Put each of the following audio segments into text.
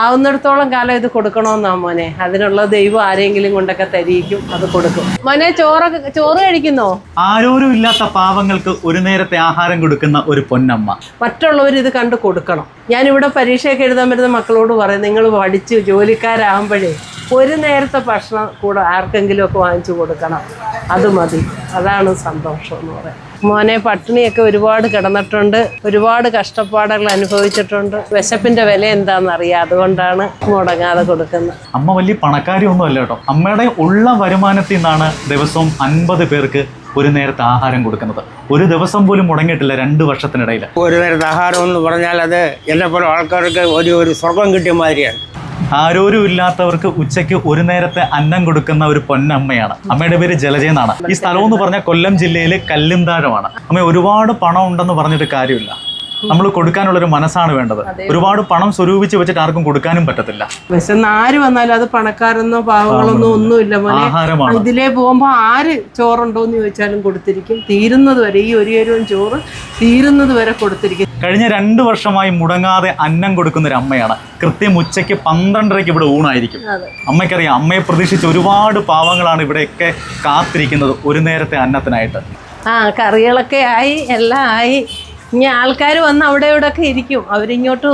ആവുന്നിടത്തോളം കാലം ഇത് കൊടുക്കണമെന്നാ മോനെ. അതിനുള്ള ദൈവം ആരെങ്കിലും കൊണ്ടൊക്കെ തരിക്കും അത് കൊടുക്കും. മോനെ ചോറൊക്കെ ചോറ് കഴിക്കുന്നോ? ആരോരും ഇല്ലാത്ത പാവങ്ങൾക്ക് ഒരു നേരത്തെ ആഹാരം കൊടുക്കുന്ന ഒരു പൊന്നമ്മ. മറ്റുള്ളവർ ഇത് കണ്ട് കൊടുക്കണം. ഞാനിവിടെ പരീക്ഷയൊക്കെ എഴുതാൻ വരുന്ന മക്കളോട് പറയും നിങ്ങൾ പഠിച്ച് ജോലിക്കാരാകുമ്പോഴേ ഒരു നേരത്തെ ഭക്ഷണം കൂടെ ആർക്കെങ്കിലും ഒക്കെ വാങ്ങിച്ചു കൊടുക്കണം. അത് മതി. അതാണ് സന്തോഷം എന്ന് പറയാം മോനെ പട്ടിണിയൊക്കെ ഒരുപാട് കിടന്നിട്ടുണ്ട്. ഒരുപാട് കഷ്ടപ്പാടുകൾ അനുഭവിച്ചിട്ടുണ്ട്. വിശപ്പിന്റെ വില എന്താണെന്നറിയാം. അതുകൊണ്ടാണ് മുടങ്ങാതെ കൊടുക്കുന്നത്. അമ്മ വലിയ പണക്കാരി ഒന്നും അല്ല കേട്ടോ. അമ്മയുടെ ഉള്ള വരുമാനത്തിൽ നിന്നാണ് ദിവസവും അൻപത് പേർക്ക് ഒരു നേരത്തെ ആഹാരം കൊടുക്കുന്നത്. ഒരു ദിവസം പോലും മുടങ്ങിയിട്ടില്ല രണ്ട് വർഷത്തിനിടയിൽ. ഒരു നേരത്തെ ആഹാരം എന്ന് പറഞ്ഞാൽ അത് എന്നെ പോലെ ആൾക്കാർക്ക് ഒരു ഒരു സ്വർഗം കിട്ടിയ മാതിരിയാണ്. ആരോരും ഇല്ലാത്തവർക്ക് ഉച്ചയ്ക്ക് ഒരു നേരത്തെ അന്നം കൊടുക്കുന്ന ഒരു പൊന്നമ്മയാണ്. അമ്മയുടെ പേര് ജലജ എന്നാണ്. ഈ സ്ഥലം എന്ന് പറഞ്ഞാൽ കൊല്ലം ജില്ലയിലെ കല്ലുംതാഴമാണ് അമ്മ ഒരുപാട് പണം ഉണ്ടെന്ന് പറഞ്ഞിട്ട് കാര്യമില്ല. നമ്മൾ കൊടുക്കാനുള്ള ഒരു മനസ്സാണ് വേണ്ടത്. ഒരുപാട് പണം സ്വരൂപിച്ച് വെച്ചിട്ട് ആർക്കും കൊടുക്കാനും പറ്റത്തില്ല. വിശന്ന് ആര് വന്നാലും അത് പണക്കാരെന്നോ പാവങ്ങളൊന്നോ ഒന്നുമില്ല മോനെ. ആഹാരമാണ്. ഇതിലേ പോകുമ്പോൾ ആര് ചോറുണ്ടോ എന്ന് ചോദിച്ചാലും കൊടുത്തിരിക്കും. തീരുന്നത് വരെ ഈ ഒരു അരുവും ചോറ് തീരുന്നത് വരെ കൊടുത്തിരിക്കും. കഴിഞ്ഞ രണ്ട് വർഷമായി മുടങ്ങാതെ അന്നം കൊടുക്കുന്ന ഒരു അമ്മയാണ് കൃത്യം ഉച്ചയ്ക്ക് പന്ത്രണ്ടരയ്ക്ക് ഇവിടെ ഊണായിരിക്കും. അമ്മയ്ക്കറിയാം അമ്മയെ പ്രതീക്ഷിച്ച് ഒരുപാട് പാവങ്ങളാണ് ഇവിടെയൊക്കെ കാത്തിരിക്കുന്നത് ഒരു നേരത്തെ അന്നത്തിനായിട്ട്. ആ കറികളൊക്കെ ആയി എല്ലാം ആയി. ഇനി ആൾക്കാർ വന്ന് അവിടെ ഇവിടെ ഒക്കെ ഇരിക്കും. അവരിങ്ങോട്ട്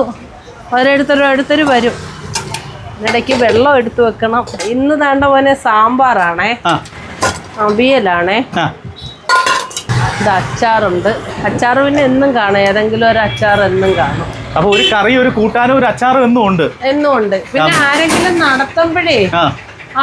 ഓരോരുത്തരും അടുത്തൊരു വരും. ഇടയ്ക്ക് വെള്ളം എടുത്തു വെക്കണം. ഇന്ന് താണ്ട പോലെ സാമ്പാറാണേ. അവിയലാണേ ഇത് അച്ചാറുണ്ട്. അച്ചാർ പിന്നെ എന്നും കാണും. ഏതെങ്കിലും ഒരു അച്ചാർ എന്നും കാണും. അപ്പൊ ഒരു കറി ഒരു കൂട്ടാനും ഒരു അച്ചാർ എന്നും ഉണ്ട്. എന്നും ഉണ്ട്. പിന്നെ ആരെങ്കിലും നടത്തുമ്പോഴേ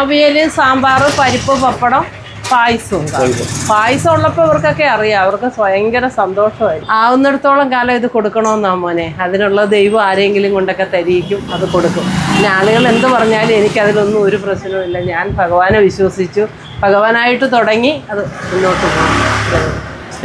അവിയൽ സാമ്പാർ പരിപ്പ് പപ്പടം പായസവും കാണും പായസം. ഉള്ളപ്പോൾ ഇവർക്കൊക്കെ അറിയാം. അവർക്ക് ഭയങ്കര സന്തോഷമായി. ആവുന്നിടത്തോളം കാലം ഇത് കൊടുക്കണമെന്നാ മോനെ. അതിനുള്ള ദൈവം ആരെങ്കിലും കൊണ്ടൊക്കെ തരിക്കും അത് കൊടുക്കും. പിന്നെ ആളുകൾ എന്ത് പറഞ്ഞാലും എനിക്കതിലൊന്നും ഒരു പ്രശ്നവുമില്ല ഞാൻ ഭഗവാനെ വിശ്വസിച്ചു. ഭഗവാനായിട്ട് തുടങ്ങി അത് മുന്നോട്ട് പോകും.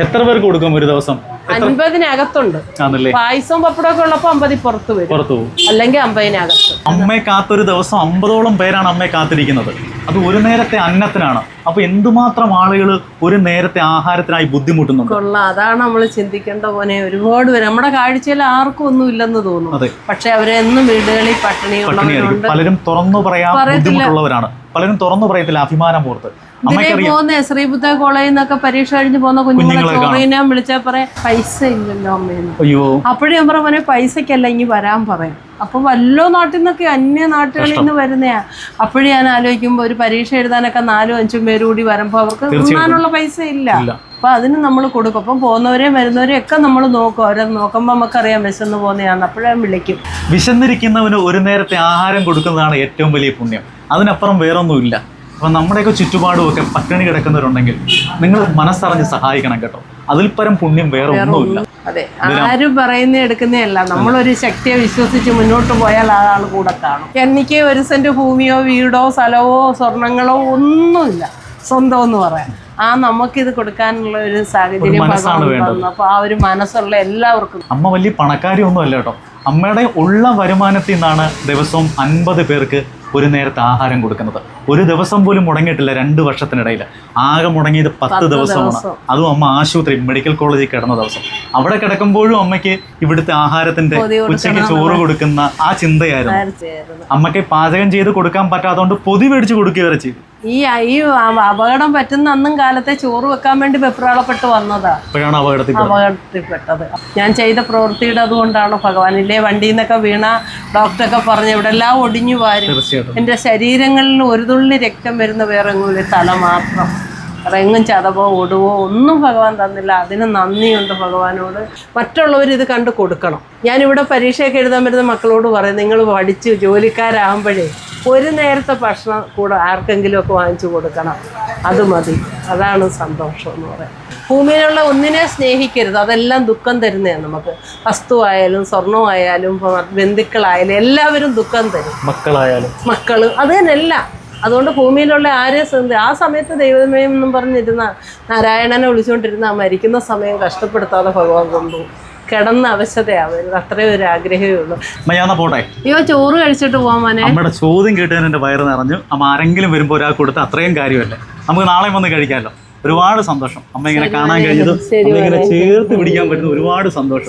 എത്ര പേർക്ക് കൊടുക്കും ഒരു ദിവസം? അൻപതിനകത്തുണ്ട്. ആണല്ലേ? പായസവും പപ്പടമൊക്കെ ഉള്ളപ്പോ അമ്പതി പുറത്ത് വരും. പുറത്തു പോകും. അല്ലെങ്കിൽ അമ്പതിനകത്ത്. അമ്മയെ കാത്തൊരു ദിവസം അമ്പതോളം പേരാണ് അമ്മയെ കാത്തിരിക്കുന്നത്. അത് ഒരു നേരത്തെ അന്നത്തിനാണ്. അപ്പൊ എന്തുമാത്രം ആളുകൾ ഒരു നേരത്തെ ആഹാരത്തിനായി ബുദ്ധിമുട്ടുന്നുണ്ട്? കൊള്ളാം. അതാണ് നമ്മൾ ചിന്തിക്കേണ്ട പോലെ ഒരുപാട് പേര്. നമ്മുടെ കാഴ്ചയിൽ ആർക്കും ഒന്നും ഇല്ലെന്ന് തോന്നുന്നു പക്ഷെ അവരെന്നും വീടുകളിൽ പട്ടിണിയായിരിക്കും. പട്ടിണിയുള്ളവരുണ്ട് പലരും തുറന്നു പറയാൻ ബുദ്ധിമുട്ടുള്ളവരാണ്. പലരും തുറന്നു പറയത്തില്ല അഭിമാനം പോർത്ത് പോകുന്ന ശ്രീബുദ്ധ കോളേജിൽ നിന്നൊക്കെ പരീക്ഷ കഴിഞ്ഞ് പോകുന്ന കുഞ്ഞുങ്ങളെ വിളിച്ചാൽ പറയാം പൈസ ഇല്ലല്ലോ അമ്മയെന്ന് അയ്യോ. അപ്പോഴേ ഞാൻ പറയാം മോനെ പൈസക്കല്ല ഇനി വരാൻ പറയും. അപ്പൊ വല്ലോ നാട്ടിൽ നിന്നൊക്കെ അന്യ നാട്ടുകളിൽ നിന്ന് വരുന്നയാ. അപ്പോഴും ഞാൻ ആലോചിക്കുമ്പോൾ ഒരു പരീക്ഷ എഴുതാനൊക്കെ നാലും അഞ്ചും പേര് കൂടി വരുമ്പോൾ അവർക്ക് തിന്നാനുള്ള പൈസ ഇല്ല. ഇല്ല. അപ്പൊ അതിന് നമ്മൾ കൊടുക്കും. അപ്പം പോകുന്നവരെയും വരുന്നവരെയും ഒക്കെ നമ്മൾ നോക്കും. അവരെ നോക്കുമ്പോൾ നമുക്കറിയാം വിശന്ന് പോകുന്നതാണ് അപ്പോഴേ വിളിക്കും. വിശന്നിരിക്കുന്നവന് ഒരു നേരത്തെ ആഹാരം കൊടുക്കുന്നതാണ് ഏറ്റവും വലിയ പുണ്യം. അതിനപ്പുറം വേറൊന്നുമില്ല. അപ്പം നമ്മുടെയൊക്കെ ചുറ്റുപാടും ഒക്കെ പട്ടിണി കിടക്കുന്നവരുണ്ടെങ്കിൽ നിങ്ങൾ മനസ്സറിഞ്ഞ് സഹായിക്കണം കേട്ടോ. അതിൽ പരം പുണ്യം വേറെ ഒന്നുമില്ല. അതെ ആരും പറയുന്ന എടുക്കുന്നതല്ല. നമ്മളൊരു ശക്തിയെ വിശ്വസിച്ച് മുന്നോട്ട് പോയാൽ ആ ആൾ കൂടെ കാണും. എനിക്ക് ഒരു സെന്റ് ഭൂമിയോ വീടോ സ്ഥലമോ സ്വർണങ്ങളോ ഒന്നുമില്ല. സ്വന്തം എന്ന് പറയാം ആ നമുക്കിത് കൊടുക്കാനുള്ള ഒരു സാഹചര്യം അപ്പൊ ആ ഒരു മനസ്സുള്ള എല്ലാവർക്കും. അമ്മ വലിയ പണക്കാരി ഒന്നും അല്ല കേട്ടോ. അമ്മയുടെ ഉള്ള വരുമാനത്തിൽ നിന്നാണ് ദിവസവും അൻപത് പേർക്ക് ഒരു നേരത്തെ ആഹാരം കൊടുക്കുന്നത്. ഒരു ദിവസം പോലും മുടങ്ങിയിട്ടില്ല രണ്ട് വർഷത്തിനിടയിൽ ആകെ മുടങ്ങിയത് പത്ത് ദിവസമാണ്. ദിവസം. അതും അമ്മ ആശുപത്രി മെഡിക്കൽ കോളേജിൽ കിടന്ന ദിവസം. അവിടെ കിടക്കുമ്പോഴും അമ്മയ്ക്ക് ഇവിടുത്തെ ആഹാരത്തിന്റെ ഉച്ചയ്ക്ക് ചോറ് കൊടുക്കുന്ന ആ ചിന്തയായിരുന്നു. അമ്മയ്ക്ക് പാചകം ചെയ്ത് കൊടുക്കാൻ പറ്റാത്തതുകൊണ്ട് പൊതി മേടിച്ച് കൊടുക്കുക വരെ ചെയ്തു ഈ ഈ അപകടം പറ്റുന്ന അന്നും കാലത്തെ ചോറ് വെക്കാൻ വേണ്ടി വെപ്രാളപ്പെട്ട് വന്നതാ. അപ്പോഴാണ് അപകടത്തിൽ അപകടത്തിൽപ്പെട്ടത്. ഞാൻ ചെയ്ത പ്രവൃത്തിയുടെ അതുകൊണ്ടാണ് ഭഗവാനില്ലേ വണ്ടിയിൽ നിന്നൊക്കെ വീണ ഡോക്ടറൊക്കെ പറഞ്ഞു ഇവിടെ എല്ലാം ഒടിഞ്ഞു വാരും. എന്റെ ശരീരങ്ങളിൽ ഒരു തുള്ളി രക്തം വരുന്ന വേറെ ഒരു തല മാത്രം. റെങ്ങും എങ്ങും ചതവോ ഒടുവോ ഒന്നും ഭഗവാൻ തന്നില്ല. അതിന് നന്ദിയുണ്ട് ഭഗവാനോട്. മറ്റുള്ളവർ ഇത് കണ്ട് കൊടുക്കണം. ഞാനിവിടെ പരീക്ഷയൊക്കെ എഴുതാൻ വരുന്ന മക്കളോട് പറയും നിങ്ങൾ പഠിച്ച് ജോലിക്കാരാകുമ്പോഴേ ഒരു നേരത്തെ ഭക്ഷണം കൂടെ ആർക്കെങ്കിലുമൊക്കെ വാങ്ങിച്ചു കൊടുക്കണം. അത് മതി. അതാണ് സന്തോഷം എന്ന് പറയാം. ഭൂമിയിലുള്ള ഒന്നിനെ സ്നേഹിക്കരുത്. അതെല്ലാം ദുഃഖം തരുന്നതാണ് നമുക്ക്. വസ്തുവായാലും സ്വർണമായാലും ബന്ധുക്കളായാലും എല്ലാവരും ദുഃഖം തരും. മക്കളായാലും. മക്കൾ അത് തന്നെയല്ല. അതുകൊണ്ട് ഭൂമിയിലുള്ള ആരെ സന്ധി ആ സമയത്ത് ദൈവമേ എന്നും പറഞ്ഞിരുന്ന നാരായണനെ വിളിച്ചുകൊണ്ടിരുന്ന ആ മരിക്കുന്ന സമയം കഷ്ടപ്പെടുത്താതെ ഭഗവാൻ കൊണ്ടു കിടന്ന അവശതയാവരുത്. അത്രേ ഒരു ആഗ്രഹമേ ഉള്ളൂ. ഞാൻ പോട്ടെ? അയ്യോ ചോറ് കഴിച്ചിട്ട് പോവാൻ മോനെ. നമ്മുടെ ചോദ്യം കേട്ടതിന് എന്റെ വയറ് നിറഞ്ഞു. അമ്മ ആരെങ്കിലും വരുമ്പോൾ ഒരാൾ കൊടുത്ത അത്രയും കാര്യമല്ലേ? നമുക്ക് നാളെ വന്ന് കഴിക്കാമല്ലോ. ഒരുപാട് സന്തോഷം. അമ്മ ഇങ്ങനെ കാണാൻ കഴിഞ്ഞതും അമ്മ ഇങ്ങനെ ചേർത്ത് പിടിക്കാൻ പറ്റുന്ന ഒരുപാട് സന്തോഷം.